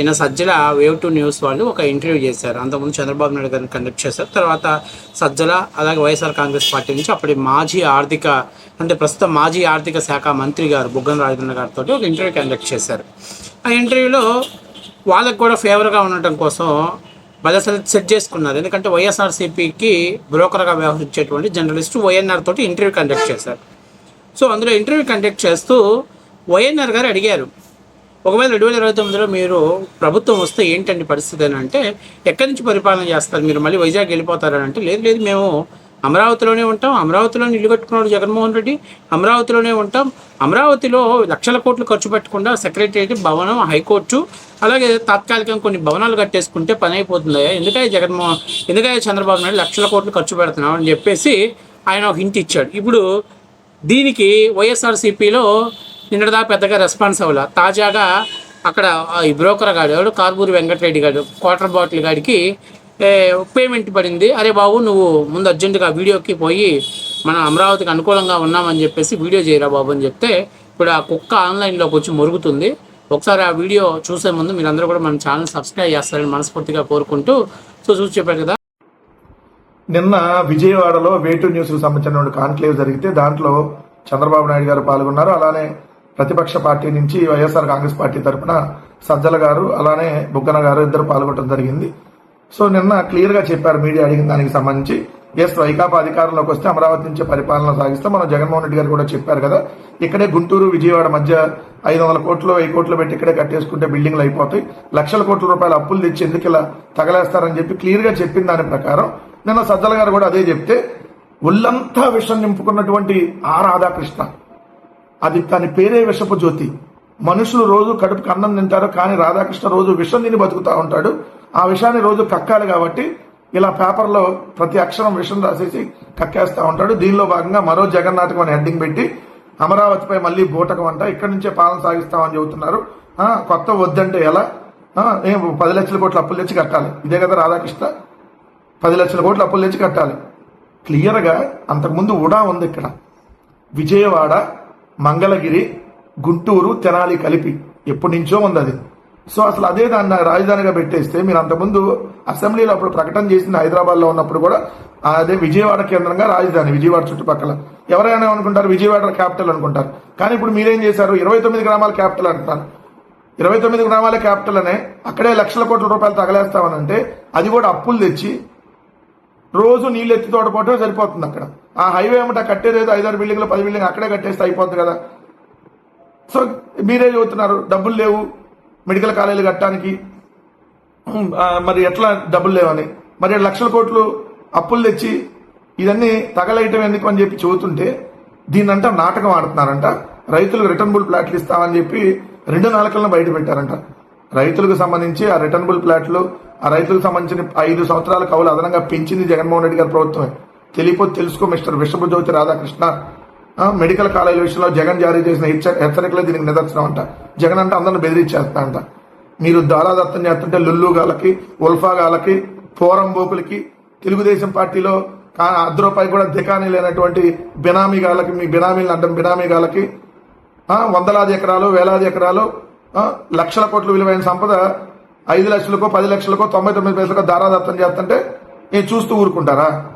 నిన్న Sajjala wave to news వాళ్ళు ఒక ఇంటర్వ్యూ చేశారు. అంతకుముందు చంద్రబాబు నాయుడు గారిని కండక్ట్ చేశారు. తర్వాత సజ్జల అలాగే వైఎస్ఆర్ కాంగ్రెస్ పార్టీ నుంచి అప్పటి మాజీ ఆర్థిక అంటే ప్రస్తుతం మాజీ ఆర్థిక శాఖ మంత్రి గారు బుగ్గన రాజేంద్ర గారితో ఒక ఇంటర్వ్యూ కండక్ట్ చేశారు. ఆ ఇంటర్వ్యూలో వాళ్ళకు కూడా ఫేవర్గా ఉండటం కోసం భలే సెట్ సెట్ చేసుకున్నారు. ఎందుకంటే వైఎస్ఆర్సీపీకి బ్రోకర్గా వ్యవహరించేటువంటి జర్నలిస్ట్ వైఎన్ఆర్ తోటి ఇంటర్వ్యూ కండక్ట్ చేశారు. సో అందులో ఇంటర్వ్యూ కండక్ట్ చేస్తూ వైఎన్ఆర్ గారు అడిగారు ఒకవేళ రెండు వేల ఇరవై తొమ్మిదిలో మీరు ప్రభుత్వం వస్తే ఏంటండి పరిస్థితి అని అంటే ఎక్కడి నుంచి పరిపాలన చేస్తారు? మీరు మళ్ళీ వైజాగ్ వెళ్ళిపోతారని అంటే లేదు లేదు మేము అమరావతిలోనే ఉంటాం. అమరావతిలోనే ఇల్లు కట్టుకున్నాడు జగన్మోహన్ రెడ్డి. అమరావతిలోనే ఉంటాం. అమరావతిలో లక్షల కోట్లు ఖర్చు పెట్టకుండా సెక్రటరియట్ భవనం హైకోర్టు అలాగే తాత్కాలికంగా కొన్ని భవనాలు కట్టేసుకుంటే పని అయిపోతుంది ఎందుకంటే జగన్మోహన్ ఎందుకంటే చంద్రబాబు నాయుడు లక్షల కోట్లు ఖర్చు పెడుతున్నాం అని చెప్పేసి ఆయన ఒక హింట్ ఇచ్చాడు. ఇప్పుడు దీనికి వైఎస్ఆర్సీపీలో నిన్నటిదా పెద్దగా రెస్పాన్స్ అవ్వాల. తాజాగా అక్కడ ఈ బ్రోకర్ గాడు కార్బూరి వెంకటరెడ్డి గారు క్వార్టర్ బాటిల్ గాడికి పేమెంట్ పడింది. అరే బాబు నువ్వు ముందు అర్జెంటుగా వీడియోకి పోయి మన అమరావతికి అనుకూలంగా ఉన్నామని చెప్పేసి వీడియో చేయరా బాబు అని చెప్తే ఇప్పుడు ఆ కుక్క ఆన్లైన్లోకి వచ్చి మురుగుతుంది. ఒకసారి ఆ వీడియో చూసే ముందు మీరందరూ కూడా మన ఛానల్ సబ్స్క్రైబ్ చేస్తారని మనస్ఫూర్తిగా కోరుకుంటూ సో చూసి చెప్పారు కదా. నిన్న విజయవాడలో వేటు న్యూస్కి సంబంధించిన కాన్క్లేవ్ జరిగితే దాంట్లో చంద్రబాబు నాయుడు గారు పాల్గొన్నారు. అలానే ప్రతిపక్ష పార్టీ నుంచి వైఎస్ఆర్ కాంగ్రెస్ పార్టీ తరఫున సజ్జల గారు అలానే బుగ్గన గారు ఇద్దరు పాల్గొనడం జరిగింది. సో నిన్న క్లియర్గా చెప్పారు మీడియా అడిగిన దానికి సంబంధించి. ఎస్ వైకాపా అధికారంలోకి వస్తే అమరావతి నుంచి పరిపాలన సాగిస్తే మనం జగన్మోహన్ రెడ్డి గారు కూడా చెప్పారు కదా. ఇక్కడే గుంటూరు విజయవాడ మధ్య ఐదు వందల కోట్లు వెయ్యి కోట్లు పెట్టి ఇక్కడే కట్టేసుకుంటే బిల్డింగ్లు అయిపోతాయి. లక్షల కోట్ల రూపాయల అప్పులు తెచ్చి ఎందుకు ఇలా తగలేస్తారని చెప్పి క్లియర్గా చెప్పిన దాని ప్రకారం నిన్న సజ్జల గారు కూడా అదే చెప్తే ఒళ్ళంతా విషం నింపుకున్నటువంటి ఆ రాధాకృష్ణ అది దాని పేరే విషపు జ్యోతి. మనుషులు రోజు కడుపుకి అన్నం తింటారు కానీ రాధాకృష్ణ రోజు విషం తిని బతుకుతా ఉంటాడు. ఆ విషయాన్ని రోజు కక్కాలి కాబట్టి ఇలా పేపర్లో ప్రతి అక్షరం విషం రాసేసి కక్కేస్తా ఉంటాడు. దీనిలో భాగంగా మరో జగన్నాటకం అని హెడ్డింగ్ పెట్టి అమరావతిపై మళ్ళీ బూటకం అంట. ఇక్కడి నుంచే పాలన సాగిస్తామని చెబుతున్నారు. కొత్త వద్దంటే ఎలా? ఏం పది లక్షల కోట్ల అప్పులు తెచ్చి కట్టాలి. ఇదే కదా రాధాకృష్ణ. పది లక్షల కోట్ల అప్పులు తెచ్చి కట్టాలి. క్లియర్గా అంతకుముందు ఉడా ఉంది ఇక్కడ. విజయవాడ మంగళగిరి గుంటూరు తెనాలి కలిపి ఎప్పటి నుంచో ఉంది అది. సో అసలు అదే దాన్ని రాజధానిగా పెట్టేస్తే మీరు అంతకుముందు అసెంబ్లీలో అప్పుడు ప్రకటన చేసింది హైదరాబాద్లో ఉన్నప్పుడు కూడా అదే విజయవాడ కేంద్రంగా రాజధాని విజయవాడ చుట్టుపక్కల. ఎవరైనా అనుకుంటారు విజయవాడ క్యాపిటల్ అనుకుంటారు. కానీ ఇప్పుడు మీరేం చేశారు? ఇరవై తొమ్మిది గ్రామాల క్యాపిటల్ అంటున్నారు. ఇరవై తొమ్మిది గ్రామాల క్యాపిటల్ అనే అక్కడే లక్షల కోట్ల రూపాయలు తగలేస్తామనంటే అది కూడా అప్పులు తెచ్చి రోజు నీళ్ళు ఎత్తి తోడపోవటం సరిపోతుంది అక్కడ. ఆ హైవే ఏమిటా కట్టేదేదో ఐదారు బిల్డింగ్లు పది బిల్డింగ్ అక్కడే కట్టేస్తే అయిపోతుంది కదా. సో మీరే చెబుతున్నారు డబ్బులు లేవు మెడికల్ కాలేజీలు కట్టడానికి. మరి ఎట్లా డబ్బులు లేవని మరి లక్షల కోట్లు అప్పులు తెచ్చి ఇదన్నీ తగలేయటం ఎందుకు అని చెప్పి చెబుతుంటే దీన్నంట నాటకం ఆడుతున్నారంట. రైతులకు రిటర్నబుల్ ప్లాట్లు ఇస్తామని చెప్పి రెండు నాలుకలను బయట పెట్టారంట. రైతులకు సంబంధించి ఆ రిటర్నబుల్ ప్లాట్లు ఆ రైతులకు సంబంధించిన ఐదు సంవత్సరాల కవులు అదనంగా పెంచింది జగన్మోహన్ రెడ్డి గారి ప్రభుత్వమే. తెలియపో తెలుసుకో మిస్టర్ విశ్వజ్యోతి రాధాకృష్ణ. మెడికల్ కాలేజీల విషయంలో జగన్ జారీ చేసిన హెచ్చరికలే దీనికి నిదర్శనం అంట జగన్ అంటే అందరిని బెదిరించేస్తా అంట మీరు దారాదత్తం చేస్తుంటే లుల్లు గాలకి ఉల్ఫా గాలకి పోరంబోకులకి తెలుగుదేశం పార్టీలో కా- అర్ధ రూపాయి కూడా దికాని లేనటువంటి బినామీ గాలకి మీ బినామీలు అంటాం బినామీ గాలకి వందలాది ఎకరాలు వేలాది ఎకరాలు లక్షల కోట్ల విలువైన సంపద ఐదు లక్షలకో పది లక్షలకో తొంభై తొమ్మిది పైసలకో దారాదత్తం చేస్తుంటే నేను చూస్తూ ఊరుకుంటారా?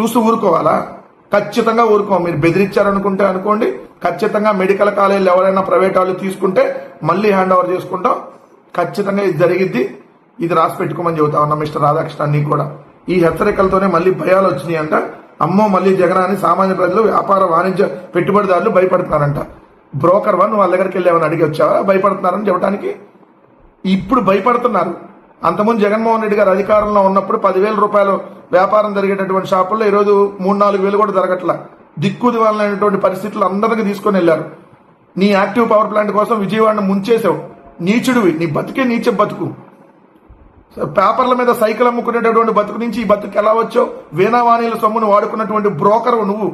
చూస్తూ ఊరుకోవాలా? ఖచ్చితంగా ఊరుకోం. మీరు బెదిరించారనుకుంటే అనుకోండి. ఖచ్చితంగా మెడికల్ కాలేజీలు ఎవరైనా ప్రైవేట్ వాళ్ళు తీసుకుంటే మళ్ళీ హ్యాండ్ ఓవర్ చేసుకుంటాం. ఖచ్చితంగా ఇది జరిగిద్ది. ఇది రాసి పెట్టుకోమని చెబుతా ఉన్నా మిస్టర్ రాధాకృష్ణ నీ కూడా. ఈ హెచ్చరికలతోనే మళ్ళీ భయాలు వచ్చినాయి అంట. అమ్మో మళ్ళీ జగనాన్ని సామాన్య ప్రజలు వ్యాపార వాణిజ్య పెట్టుబడిదారులు భయపడుతున్నారంట. బ్రోకర్ వన్ వాళ్ళ దగ్గరికి వెళ్ళామని అడిగి వచ్చావా? భయపడుతున్నారని చెప్పడానికి ఇప్పుడు భయపడుతున్నారు. అంతకుముందు జగన్మోహన్ రెడ్డి గారు అధికారంలో ఉన్నప్పుడు పదివేల రూపాయలు వ్యాపారం జరిగేటటువంటి షాపుల్లో ఈరోజు మూడు నాలుగు వేలు కూడా జరగట్ల. దిక్కు వాళ్ళైనటువంటి పరిస్థితులు అందరికీ తీసుకొని వెళ్ళారు. నీ యాక్టివ్ పవర్ ప్లాంట్ కోసం విజయవాడను ముంచేసావు నీచుడివి. నీ బతికే నీచ బతుకు. పేపర్ల మీద సైకిల్ అమ్ముకునేటటువంటి బతుకు నుంచి ఈ బతుకు ఎలా వచ్చో వీణావాణీల సొమ్మును వాడుకున్నటువంటి బ్రోకర్ నువ్వు.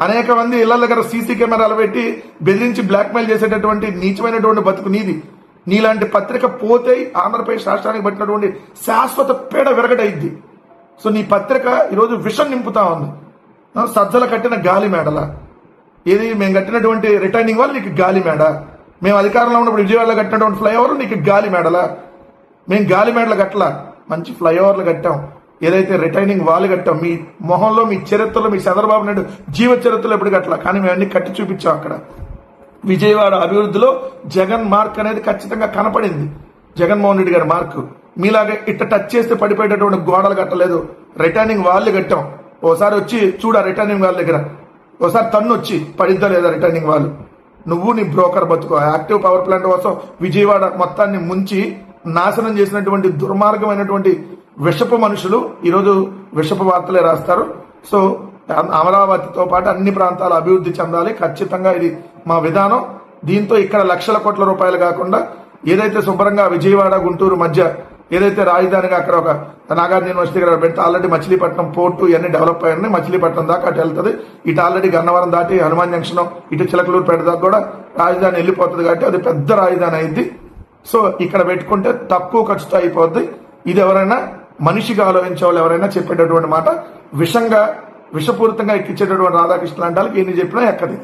అనేక మంది ఇళ్ళ దగ్గర సీసీ కెమెరాలు పెట్టి బెదిరించి బ్లాక్మెయిల్ చేసేటటువంటి నీచమైనటువంటి బతుకు నీది. నీలాంటి పత్రిక పోతే ఆంధ్రప్రదేశ్ రాష్ట్రానికి పట్టినటువంటి శాశ్వత పీడ విరగడైద్ది. సో నీ పత్రిక ఈరోజు విషం నింపుతా ఉంది. సజ్జల కట్టిన గాలి మేడల. ఏది మేము కట్టినటువంటి రిటర్నింగ్ వాళ్ళు నీకు గాలి మేడ. మేము అధికారంలో ఉన్నప్పుడు విజయవాడలో కట్టినటువంటి ఫ్లైఓవర్ నీకు గాలి మేడల. మేము గాలి మేడలు కట్టలా. మంచి ఫ్లైఓవర్లు కట్టాం. ఏదైతే రిటైనింగ్ వాళ్ళు కట్టాం మీ మొహంలో మీ చరిత్రలో మీ చంద్రబాబు నాయుడు జీవ చరిత్రలో ఎప్పుడు కట్టలా. కానీ మేము అన్ని కట్టి చూపించాం అక్కడ. విజయవాడ అభివృద్ధిలో జగన్ మార్క్ అనేది ఖచ్చితంగా కనపడింది. జగన్మోహన్ రెడ్డి గారి మార్క్. మీలాగే ఇట్ట టచ్ చేస్తే పడిపోయేటటువంటి గోడలు కట్టలేదు. రిటర్నింగ్ వాళ్ళు కట్టాం. ఓసారి వచ్చి చూడ రిటర్నింగ్ వాళ్ళ దగ్గర. ఓసారి తన్ను వచ్చి పడిద్దా లేదా రిటర్నింగ్ వాళ్ళు. నువ్వు నీ బ్రోకర్ బతుకో. యాక్టివ్ పవర్ ప్లాంట్ కోసం విజయవాడ మొత్తాన్ని ముంచి నాశనం చేసినటువంటి దుర్మార్గమైనటువంటి విషపు మనుషులు ఈరోజు విషపు వార్తలే రాస్తారు. సో అమరావతితో పాటు అన్ని ప్రాంతాలు అభివృద్ధి చెందాలి. ఖచ్చితంగా ఇది మా విధానం. దీంతో ఇక్కడ లక్షల కోట్ల రూపాయలు కాకుండా ఏదైతే శుభ్రంగా విజయవాడ గుంటూరు మధ్య ఏదైతే రాజధానిగా అక్కడ ఒక నాగార్జున యూనివర్సిటీ దగ్గర పెడితే ఆల్రెడీ మచిలీపట్నం పోర్టు ఇవన్నీ డెవలప్ అయ్యాయి మచిలీపట్నం దాకా అటు వెళ్తుంది. ఇటు ఆల్రెడీ గన్నవరం దాటి హనుమాన్ జంక్షన్ ఇటు చిలకలూరుపేట దాకా కూడా రాజధాని వెళ్ళిపోతుంది కాబట్టి అది పెద్ద రాజధాని అయింది. సో ఇక్కడ పెట్టుకుంటే తక్కువ ఖర్చుతో అయిపోద్ది. ఇది ఎవరైనా మనిషిగా ఆలోచించే వాళ్ళు ఎవరైనా చెప్పేటటువంటి మాట. విషంగా విషపూరితంగా ఎక్కించేటటువంటి రాధాకృష్ణ లాంటి వాళ్ళకి ఎన్ని చెప్పినా ఎక్కది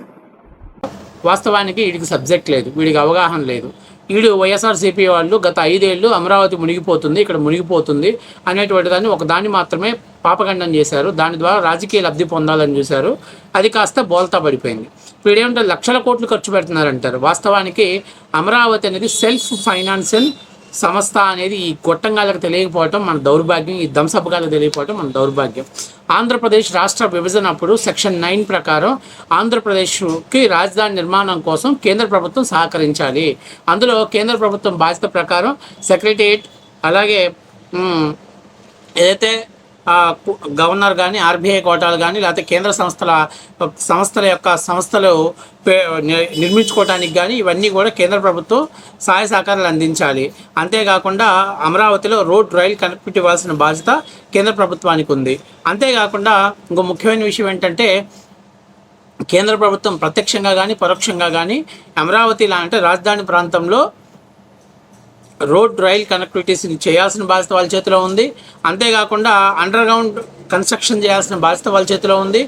వాస్తవానికి వీడికి సబ్జెక్ట్ లేదు వీడికి అవగాహన లేదు. వీడు వైఎస్ఆర్సీపీ వాళ్ళు గత ఐదేళ్ళు అమరావతి మునిగిపోతుంది ఇక్కడ మునిగిపోతుంది అనేటువంటి దాన్ని ఒక దాన్ని మాత్రమే పాపగండం చేశారు. దాని ద్వారా రాజకీయ లబ్ధి పొందాలని చూశారు. అది కాస్త బోల్తా పడిపోయింది. వీడేమంటే లక్షల కోట్లు ఖర్చు పెడుతున్నారంటారు. వాస్తవానికి అమరావతి అనేది సెల్ఫ్ ఫైనాన్షియల్ సంస్థ అనేది ఈ గొట్టంగాలకు తెలియకపోవటం మన దౌర్భాగ్యం ఈ దంసపగాలకు తెలియకపోవటం మన దౌర్భాగ్యం. ఆంధ్రప్రదేశ్ రాష్ట్ర విభజన అప్పుడు సెక్షన్ నైన్ ప్రకారం ఆంధ్రప్రదేశ్కి రాజధాని నిర్మాణం కోసం కేంద్ర ప్రభుత్వం సహకరించాలి. అందులో కేంద్ర ప్రభుత్వం బాధ్యత ప్రకారం సెక్రటరియట్ అలాగే ఏదైతే గవర్నర్ కానీ ఆర్బీఐ కోటాలు కానీ లేకపోతే కేంద్ర సంస్థల సంస్థల యొక్క సంస్థలు పే- ని- నిర్మించుకోవడానికి కానీ ఇవన్నీ కూడా కేంద్ర ప్రభుత్వం సహాయ సహకారాలు అందించాలి. అంతేకాకుండా అమరావతిలో రోడ్ రైల్ కనెక్టివిటీ ఇవ్వాల్సిన బాధ్యత కేంద్ర ప్రభుత్వానికి ఉంది. అంతేకాకుండా ఇంకో ముఖ్యమైన విషయం ఏంటంటే కేంద్ర ప్రభుత్వం ప్రత్యక్షంగా కానీ పరోక్షంగా కానీ అమరావతి లా అంటే రాజధాని ప్రాంతంలో రోడ్ రైల్ కనెక్టివిటీస్ని చేయాల్సిన బాధ్యత వాళ్ళ చేతిలో ఉంది. అంతేకాకుండా అండర్ గ్రౌండ్ కన్స్ట్రక్షన్ చేయాల్సిన బాధ్యత వాళ్ళ చేతిలో ఉంది.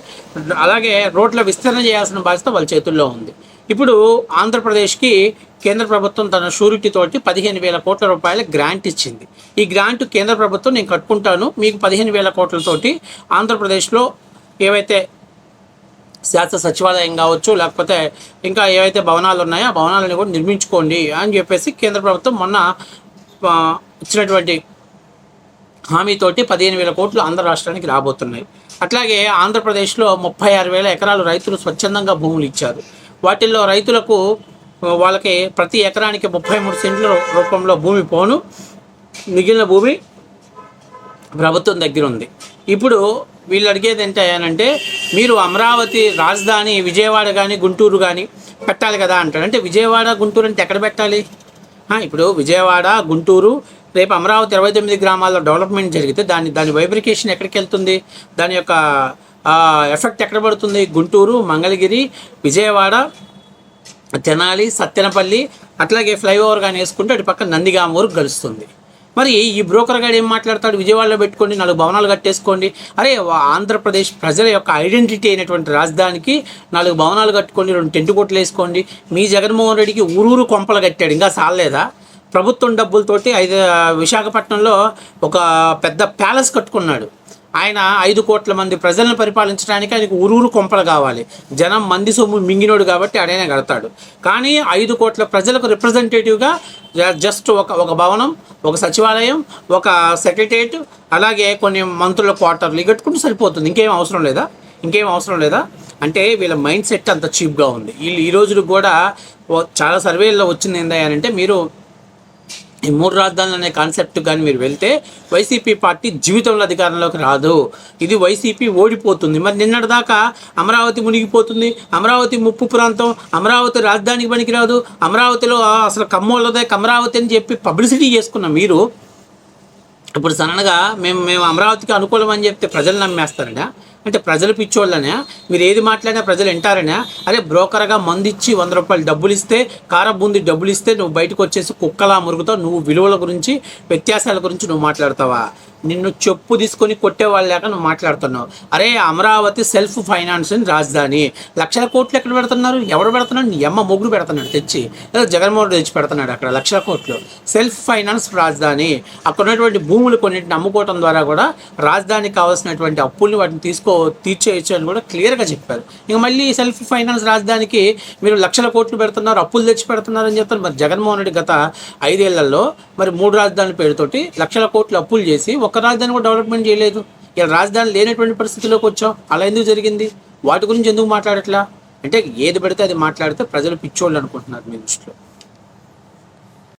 అలాగే రోడ్ల విస్తరణ చేయాల్సిన బాధ్యత వాళ్ళ చేతుల్లో ఉంది. ఇప్పుడు ఆంధ్రప్రదేశ్కి కేంద్ర ప్రభుత్వం తన షూరిటీ తోటి పదిహేను వేల కోట్ల రూపాయల గ్రాంట్ ఇచ్చింది. ఈ గ్రాంట్ కేంద్ర ప్రభుత్వం నేను కట్టుకుంటాను. మీకు పదిహేను వేల కోట్లతోటి ఆంధ్రప్రదేశ్లో ఏవైతే శాస్త్ర సచివాలయం కావచ్చు లేకపోతే ఇంకా ఏవైతే భవనాలు ఉన్నాయో ఆ భవనాలను కూడా నిర్మించుకోండి అని చెప్పేసి కేంద్ర ప్రభుత్వం మొన్న ఇచ్చినటువంటి హామీతోటి పదిహేను వేల కోట్లు ఆంధ్ర రాష్ట్రానికి రాబోతున్నాయి. అట్లాగే ఆంధ్రప్రదేశ్లో ముప్పై ఆరు వేల ఎకరాలు రైతులు స్వచ్ఛందంగా భూములు ఇచ్చారు. వాటిల్లో రైతులకు వాళ్ళకి ప్రతి ఎకరానికి ముప్పై మూడు సెంట్ల రూపంలో భూమి పోను. మిగిలిన భూమి ప్రభుత్వం దగ్గర ఉంది. ఇప్పుడు వీళ్ళు అడిగేది ఏంటంటే మీరు అమరావతి రాజధాని విజయవాడ కానీ గుంటూరు కానీ పెట్టాలి కదా అంటాడు అంటే విజయవాడ గుంటూరు అంటే ఎక్కడ పెట్టాలి? ఇప్పుడు విజయవాడ గుంటూరు రేపు అమరావతి ఇరవై తొమ్మిది గ్రామాల్లో డెవలప్మెంట్ జరిగితే దాని దాని వైబ్రికేషన్ ఎక్కడికి వెళ్తుంది? దాని యొక్క ఎఫెక్ట్ ఎక్కడ పడుతుంది? గుంటూరు మంగళగిరి విజయవాడ తెనాలి సత్తెనపల్లి అట్లాగే ఫ్లైఓవర్ కానీ వేసుకుంటే అటు పక్కన నందిగామూరు గడుస్తుంది. మరి ఈ బ్రోకర్ గారు ఏం మాట్లాడతాడు? విజయవాడలో పెట్టుకోండి నాలుగు భవనాలు కట్టేసుకోండి. అరే ఆంధ్రప్రదేశ్ ప్రజల యొక్క ఐడెంటిటీ అయినటువంటి రాజధానికి నాలుగు భవనాలు కట్టుకోండి రెండు టెంట్ కొట్లు వేసుకోండి. మీ జగన్మోహన్ రెడ్డికి ఊరూరు కొంపలు కట్టాడు. ఇంకా సాలేదా ప్రభుత్వం డబ్బులతోటి ఐదు విశాఖపట్నంలో ఒక పెద్ద ప్యాలెస్ కట్టుకున్నాడు. ఆయన ఐదు కోట్ల మంది ప్రజలను పరిపాలించడానికి ఆయనకు ఊరూరు కొంపలు కావాలి. జనం మంది సొమ్ము మింగినోడు కాబట్టి ఆడైనా కడతాడు. కానీ ఐదు కోట్ల ప్రజలకు రిప్రజెంటేటివ్గా జస్ట్ ఒక ఒక భవనం ఒక సచివాలయం ఒక సెక్రటరియట్ అలాగే కొన్ని మంత్రుల క్వార్టర్లు ఇగట్టుకుంటూ సరిపోతుంది. ఇంకేం అవసరం లేదా? ఇంకేం అవసరం లేదా? అంటే వీళ్ళ మైండ్ సెట్ అంత చీప్గా ఉంది. వీళ్ళు ఈ రోజులు కూడా చాలా సర్వేల్లో వచ్చింది ఏంటంటే మీరు ఈ మూడు రాజధానులు అనే కాన్సెప్ట్ కానీ మీరు వెళ్తే వైసీపీ పార్టీ జీవితంలో అధికారంలోకి రాదు. ఇది వైసీపీ ఓడిపోతుంది. మరి నిన్నటిదాకా అమరావతి మునిగిపోతుంది. అమరావతి ముప్పు ప్రాంతం అమరావతి రాజధానికి పనికిరాదు. అమరావతిలో అసలు కమ్మోళ్ళదే అమరావతి అని చెప్పి పబ్లిసిటీ చేసుకున్న మీరు ఇప్పుడు సడన్గా మేము మేము అమరావతికి అనుకూలం అని చెప్తే ప్రజలు నమ్మేస్తారట. అంటే ప్రజలు పిచ్చోళ్ళనే మీరు ఏది మాట్లాడినా ప్రజలు వింటారనే అరే బ్రోకర్గా మందిచ్చి ఇచ్చి వంద రూపాయలు డబ్బులు ఇస్తే కార బూంది డబ్బులు ఇస్తే నువ్వు బయటకు వచ్చేసి కుక్కలా మురుగుతావు నువ్వు విలువల గురించి వ్యత్యాసాల గురించి నువ్వు మాట్లాడతావా? నిన్ను చెప్పు తీసుకొని కొట్టేవాళ్ళు లేక నువ్వు మాట్లాడుతున్నావు. అరే అమరావతి సెల్ఫ్ ఫైనాన్స్ రాజధాని. లక్షల కోట్లు ఎక్కడ పెడుతున్నారు? ఎవరు పెడుతున్నాడు నీ అమ్మ మొగుడు పెడుతున్నాడు తెచ్చి. లేదా జగన్మోహన్ రెడ్డి తెచ్చి పెడుతున్నాడు అక్కడ లక్షల కోట్లు. సెల్ఫ్ ఫైనాన్స్ రాజధాని. అక్కడ ఉన్నటువంటి భూములు కొన్నింటిని అమ్ముకోవడం ద్వారా కూడా రాజధానికి కావాల్సినటువంటి అప్పుల్ని వాటిని తీసుకో తీర్చేయచ్చు అని కూడా క్లియర్గా చెప్పారు. ఇంకా మళ్ళీ సెల్ఫ్ ఫైనాన్స్ రాజధానికి మీరు లక్షల కోట్లు పెడుతున్నారు అప్పులు తెచ్చి పెడుతున్నారు అని చెప్తారు మరి జగన్మోహన్ రెడ్డి గత ఐదేళ్ళలో మరి మూడు రాజధానుల పేరుతోటి లక్షల కోట్లు అప్పులు చేసి ఒక్క రాజధాని కూడా డెవలప్మెంట్ చేయలేదు. ఇలా రాజధాని లేనటువంటి పరిస్థితిలోకి వచ్చాం. అలా ఎందుకు జరిగింది? వాటి గురించి ఎందుకు మాట్లాడట్లా? అంటే ఏది పడితే అది మాట్లాడితే ప్రజలు పిచ్చోళ్ళు అనుకుంటున్నారు మీ దృష్టిలో.